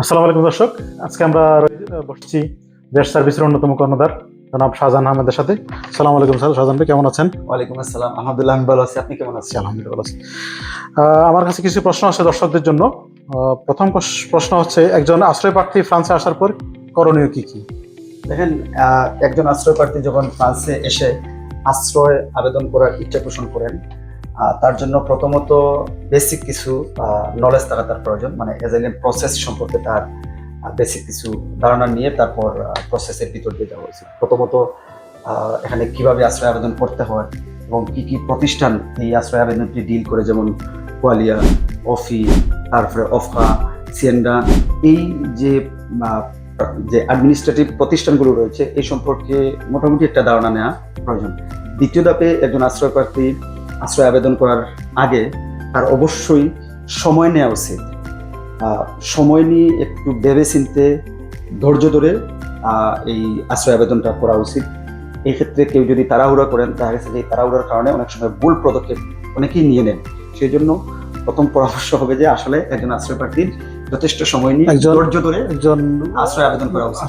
আসসালামু আলাইকুম দর্শক। আজকে আমরা বসছি দেশ সার্ভিসের অন্যতম কর্ণধার জনাব শাহজাহান আহমেদের সাথে। সালাম আলাইকুম স্যার শাহজাহান ভাই কেমন আছেন? ওয়ালাইকুম আসসালাম। আলহামদুলিল্লাহ আমি ভালো আছি। আপনি কেমন আছেন? আলহামদুলিল্লাহ ভালো আছি। আহ, আমার কাছে কিছু প্রশ্ন আছে দর্শকদের জন্য। প্রথম প্রশ- প্রশ্ন হচ্ছে একজন আশ্রয় প্রার্থী ফ্রান্সে আসার পর করণীয় কি কি? দেখেন আহ, একজন আশ্রয় প্রার্থী যখন ফ্রান্সে এসে আশ্রয় আবেদন করার ইচ্ছা পোষণ করেন তার জন্য প্রথমত বেসিক কিছু নলেজ থাকা তার প্রয়োজন। মানে এজাইলের প্রসেস সম্পর্কে তার বেসিক কিছু ধারণা নিয়ে তারপর প্রসেসের ভিতর দিয়ে যাওয়া উচিত প্রথমত এখানে কীভাবে আশ্রয় আবেদন করতে হয় এবং কি কি প্রতিষ্ঠান এই আশ্রয় আবেদনটি ডিল করে, যেমন কোয়ালিয়া অফি তারপরে অফকা সিয়েন্ডা এই যে যে অ্যাডমিনিস্ট্রেটিভ প্রতিষ্ঠানগুলো রয়েছে এই সম্পর্কে মোটামুটি একটা ধারণা নেওয়া প্রয়োজন। দ্বিতীয় ধাপে একজন আশ্রয় প্রার্থী আশ্রয় আবেদন করার আগে তার অবশ্যই সময় নেওয়া উচিত। সময় নিয়ে একটু ভেবে চিনতে ধৈর্য ধরে এই আশ্রয় আবেদনটা করা উচিত। এই ক্ষেত্রে কেউ যদি তাড়াহুড়া করেন দেখা গেছে যে তাড়াহুড়ার কারণে অনেক সময় ভুল পদক্ষেপ অনেকেই নিয়ে নেন। সেই জন্য প্রথম পরামর্শ হবে যে আসলে একজন আশ্রয় প্রার্থীর যথেষ্ট সময় নিয়ে ধৈর্য ধরে একজন আশ্রয় আবেদন করা উচিত।